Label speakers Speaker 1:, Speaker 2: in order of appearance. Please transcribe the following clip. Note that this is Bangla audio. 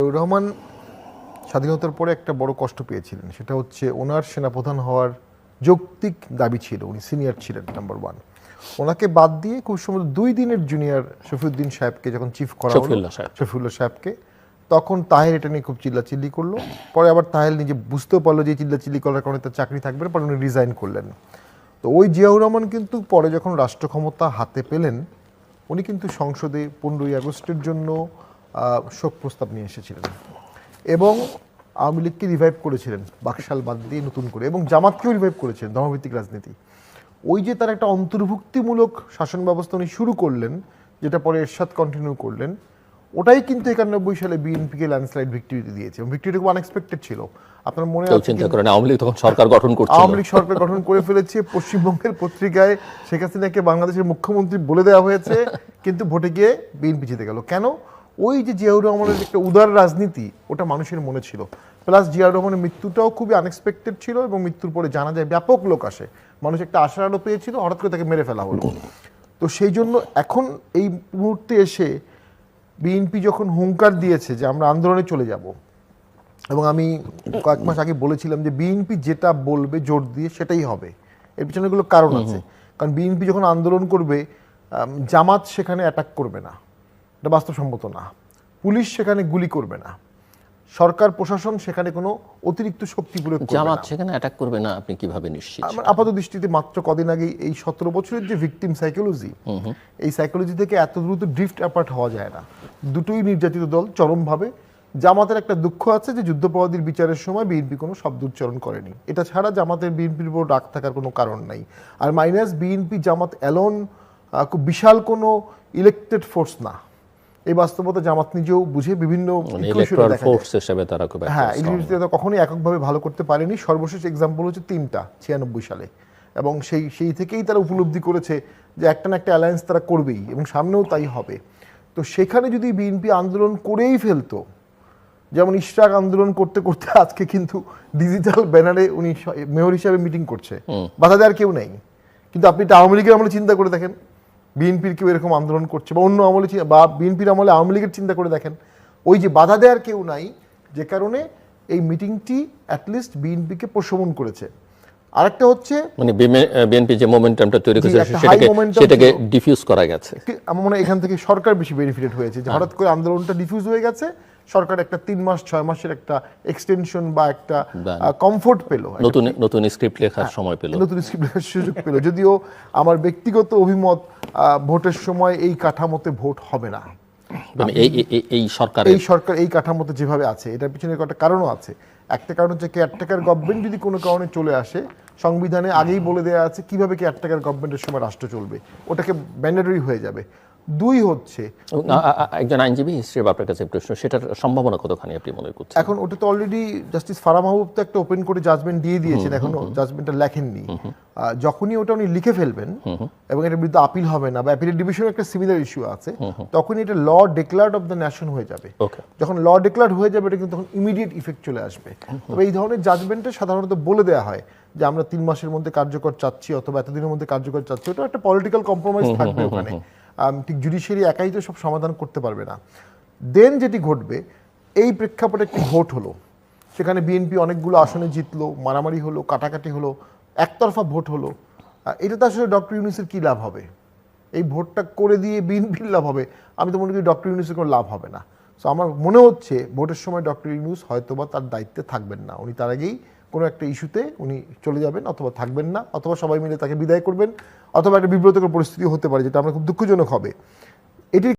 Speaker 1: রহমান স্বাধীনতার পরে একটা বড় কষ্ট পেয়েছিলেন। সেটা হচ্ছে ওনার সেনাপ্রধান হওয়ার যৌক্তিক দাবি ছিল। উনি সিনিয়র ছিলেন নাম্বার ওয়ান ওনাকে বাদ দিয়ে খুব সম্ভবত দুই দিনের জুনিয়র শফিউদ্দিন সাহেবকে যখন চিফ করা হলো
Speaker 2: শফিউল্লাহ
Speaker 1: সাহেবকে তখন তাহের এটা নিয়ে খুব চিল্লাচিল্লি করল। পরে আবার তাহের নিজে বুঝতেও পারল যে চিল্লাচিল্লি করার কারণে তার চাকরি থাকবে না পরে উনি রিজাইন করলেন। তো ওই জিয়াউর রহমান কিন্তু পরে যখন রাষ্ট্র ক্ষমতা হাতে পেলেন উনি কিন্তু সংসদে পনেরোই আগস্টের জন্য শোক প্রস্তাব নিয়ে এসেছিলেন। এবং আওয়ামী লীগকে রিভাইভ করেছিলেন বাকশাল বাদ দিয়ে নতুন করে এবং জামাতকেও রিভাইভ করেছিলেন ধর্মভিত্তিক রাজনীতি। ওই যে তার একটা অন্তর্ভুক্তিমূলক শাসন ব্যবস্থা উনি শুরু করলেন যেটা পরে এরশাদ কন্টিনিউ করলেন ওটাই কিন্তু একানব্বই সালে বিএনপিকে ল্যান্ডস্লাইড ভিক্টরি দিয়েছে এবং ভিক্টরিটা খুব আনএক্সপেক্টেড ছিল। আপনার মনে আছে
Speaker 2: চিন্তা করেন আওয়ামী লীগ তখন সরকার গঠন করছিল।
Speaker 1: আওয়ামী লীগ সরকার গঠন করে ফেলেছে পশ্চিমবঙ্গের পত্রিকায় শেখ হাসিনাকে বাংলাদেশের মুখ্যমন্ত্রী বলে দেওয়া হয়েছে কিন্তু ভোটে গিয়ে বিএনপি জিতে গেল। কেন? ওই যে জিয়াউর রহমানের একটা উদার রাজনীতি ওটা মানুষের মনে ছিল। প্লাস জিয়াউর রহমানের মৃত্যুটাও খুবই আনএক্সপেক্টেড ছিল এবং মৃত্যুর পরে জানা যায় ব্যাপক লোক আসে। মানুষ একটা আশার আলো পেয়েছিল হঠাৎ করে তাকে মেরে ফেলা হলো। তো সেই জন্য এখন এই মুহূর্তে এসে বিএনপি যখন হুঙ্কার দিয়েছে যে আমরা আন্দোলনে চলে যাব এবং আমি কয়েক মাস আগে বলেছিলাম যে বিএনপি যেটা বলবে জোর দিয়ে সেটাই হবে। এর পিছনে এগুলো কারণ আছে। কারণ বিএনপি যখন আন্দোলন করবে জামাত সেখানে অ্যাটাক করবে না। এটা বাস্তবসম্মত না। পুলিশ সেখানে গুলি করবে না। সরকার প্রশাসন সেখানে কোনো অতিরিক্ত শক্তি প্রয়োগ করবে
Speaker 2: জামাত সেখানে অ্যাটাক করবে না আপনি কীভাবে নিশ্চিত?
Speaker 1: আমার আপাত দৃষ্টিতে মাত্র কদিন আগে এই সতেরো বছরের যে ভিকটিম সাইকোলজি এই সাইকোলজি থেকে এত দ্রুত ড্রিফট অ্যাপার্ট হওয়া যায় না। দুটোই নির্যাতিত দল চরমভাবে। জামাতের একটা দুঃখ আছে যে যুদ্ধপরাধীর বিচারের সময় বিএনপি কোনো শব্দ উচ্চারণ করেনি। এটা ছাড়া জামাতের বিএনপির উপর রাগ থাকার কোনো কারণ নাই। আর মাইনাস বিএনপি জামাত অ্যালন খুব বিশাল কোনো ইলেকটেড ফোর্স না। এই বাস্তবতা জামাত নিজেও বুঝে বিভিন্ন
Speaker 2: মানে
Speaker 1: হ্যাঁ। কখনোই এককভাবে ভালো করতে পারেনি। সর্বশেষ এক্সাম্পল হচ্ছে তিনটা ছিয়ানব্বই সালে। এবং সেই সেই থেকেই তারা উপলব্ধি করেছে যে একটা না একটা অ্যালায়েন্স তারা করবেই এবং সামনেও তাই হবে। তো সেখানে যদি বিএনপি আন্দোলন করেই ফেলতো যেমন ইশরাক আন্দোলন করতে করতে আজকে কিন্তু ডিজিটাল ব্যানারে উনি মেয়র হিসাবে মিটিং করছে। বাধা দেওয়ার কেউ নেই। কিন্তু আপনি আওয়ামী লীগের আমলে চিন্তা করে দেখেন। বিএনপির কেউ এরকম আন্দোলন করছে বা অন্য আমলে বা বিএনপির আমলে আওয়ামী লীগের চিন্তা করে দেখেন ওই যে বাধা দেওয়ার কেউ নাই যে কারণে এই মিটিংটি অ্যাটলিস্ট বিএনপিকে প্রশমন করেছে। আরেকটা হচ্ছে
Speaker 2: মানে বিএনপি যে মোমেন্টামটা তৈরি করেছে সেটাকে সেটাকে ডিফিউজ করা গেছে।
Speaker 1: আমার মনে হয় এখান থেকে সরকার বেশি বেনিফিটেড হয়েছে যে হঠাৎ করে আন্দোলনটা ডিফিউজ হয়ে গেছে সরকার একটা তিন মাস ছয় মাসের একটা এক্সটেনশন বা একটা কমফোর্ট পেল।
Speaker 2: নতুন নতুন স্ক্রিপ্ট লেখার সময় পেল।
Speaker 1: নতুন স্ক্রিপ্ট লেখার সুযোগ পেল। যদিও আমার ব্যক্তিগত অভিমত ভোটের সময় এই কাঠামোতে ভোট হবে না।
Speaker 2: মানে এই এই এই
Speaker 1: সরকার এই কাঠামোতে যেভাবে আছে এটার পিছনে একটা কারণও আছে। একটা কারণ হচ্ছে কেয়ারটেকার গভর্নমেন্ট যদি কোনো কারণে চলে আসে সংবিধানে আগেই বলে দেওয়া আছে কীভাবে কেয়ারটেকার গভর্নমেন্টের সময় রাষ্ট্র চলবে। ওটাকে ম্যান্ডেটরি হয়ে যাবে। দুই হচ্ছে
Speaker 2: একজন আইনজীবী হিসেবে আপনার কাছে প্রশ্ন সেটার সম্ভাবনা কতখানি আপনি মনে করছেন?
Speaker 1: এখন ওটা তো অলরেডি জাস্টিস ফারা মাহবুব তো একটা ওপেন করে জাজমেন্ট দিয়ে দিয়েছেন এখনও জাজমেন্টটা লেখেননি। যখনই ওটা উনি লিখে ফেলবেন এবং এটার বিরুদ্ধে আপিল হবে না বা অ্যাপিলের ডিভিশনে একটা সিমিলার ইস্যু আছে তখনই এটা law declared of the nation হয়ে যাবে। যখন ল ডিক্লার হয়ে যাবে এটা কিন্তু তখন ইমিডিয়েট ইফেক্ট চলে আসবে। তবে এই ধরনের জাজমেন্টে সাধারণত বলে দেওয়া হয় যে আমরা তিন মাসের মধ্যে কার্যকর চাচ্ছি অথবা এতদিনের মধ্যে কার্যকর চাচ্ছি। ওটা একটা পলিটিক্যাল কম্প্রোমাইজ থাকবে ওখানে। ঠিক জুডিশিয়ারি একাই তো সব সমাধান করতে পারবে না। দেন যেটি ঘটবে এই প্রেক্ষাপটে একটি ভোট হলো। সেখানে বিএনপি অনেকগুলো আসনে জিতলো মারামারি হলো কাটাকাটি হলো একতরফা ভোট হলো। এটাতে আসলে ডক্টর ইউনিসের কী লাভ হবে? এই ভোটটা করে দিয়ে বিএনপির লাভ হবে? আমি তো মনে করি ডক্টর ইউনিসের কোনো লাভ হবে না। সো আমার মনে হচ্ছে ভোটের সময় ডক্টর ইউনুস হয়তোবা তার দায়িত্বে থাকবেন না। উনি তার আগেই কোনো একটা ইস্যুতে উনি চলে যাবেন অথবা থাকবেন না, অথবা সবাই মিলে তাকে বিদায় করবেন, অথবা একটা বিব্রতকর পরিস্থিতি হতে পারে, যেটা আমার খুব দুঃখজনক হবে। এটি